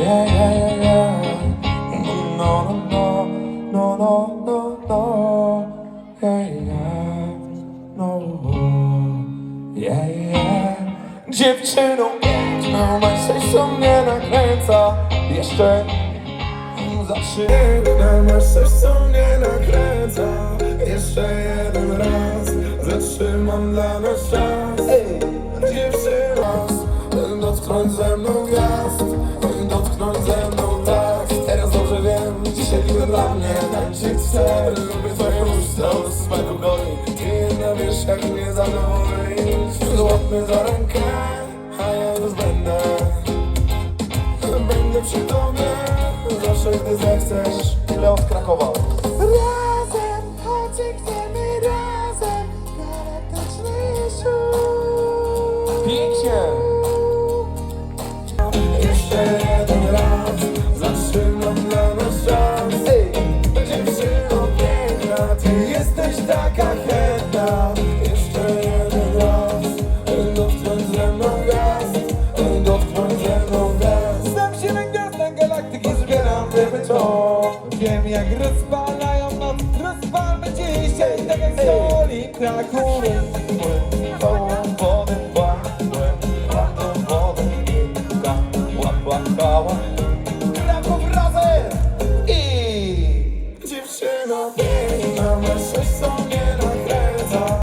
yeah, yeah, yeah. No, no, no, no, no, no, yeah, yeah, no, yeah, yeah. Dziewczyną piękną, ma serce mnie nakręca. Jeszcze masz coś co mnie nakręca. Jeszcze jeden raz zatrzymam dla nas czas. Dotknąć ze mną gwiazd, dotknąć ze mną tak. Teraz dobrze wiem, dzisiaj tylko dla mnie tańczyć chcę. Lubię twoje usta, smaku goli. Ty jedna wiesz, jak mnie zadowolić. Złap mnie za rękę, a ja już będę. Będę przy tobie, zawsze gdy zechcesz. Leo z Krakowa. Razem, chcemy razem, galatyczny ślub. Pięknie! jesteś taka chętna Jeszcze jeden raz. Dotknąć ze mną gwiazd Dotknąć ze mną gwiazd. Znam się na gwiazdach galaktyki Zbieram ryby to. Wiem jak rozpalają noc Rozpalmy dzisiaj Tak jak soli brakuje Kołem wody Łapłem Łapłem wodę Łap, łap, łap Kraków razem I Dziewczyno,